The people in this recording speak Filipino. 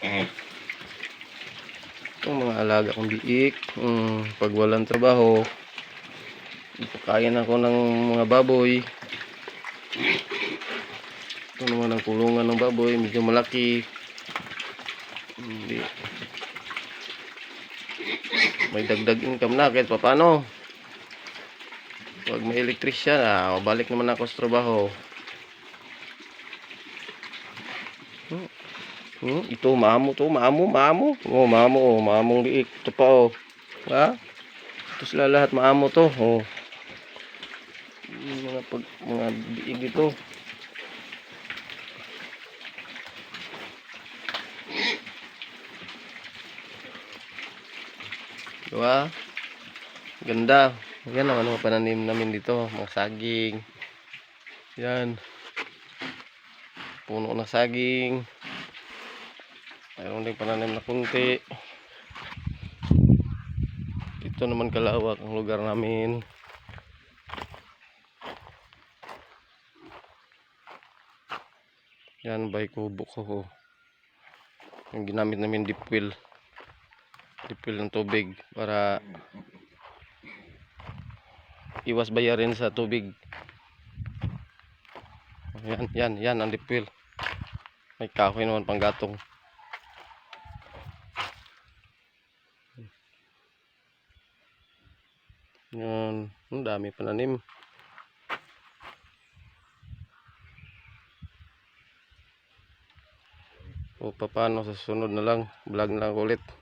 Itong mga alaga kong biik. Mm, pag walang trabaho, ipakain ako ng mga baboy. Ito naman ang kulungan ng baboy, medyo malaki. Hindi. May dagdag income na kahit paano. Pag may elektrisyan, ah, balik naman ako sa trabaho. Hmm. Hmm, ito maamo to, maamo, maamo. Oh, maamo, oh, maamong liik. Ito pa oh. Ha? Ito sila lahat maamo to. Oh. Mga pag mga biig dito. Diba? Ganda. Yan ang ano pananim namin dito, mga saging. Yan. Puno na saging. Mayroon din pananim na kunti. Ito naman kalawak ang lugar namin. Yan, bay kubo ko. Yung ginamit namin deep well. Deep well ng tubig para iwas bayarin sa tubig. Yan, yan, yan ang deep well. May kahoy naman pang gatong. Yan, ang dami pananim. O paano sa sunod na lang, vlog na lang ulit.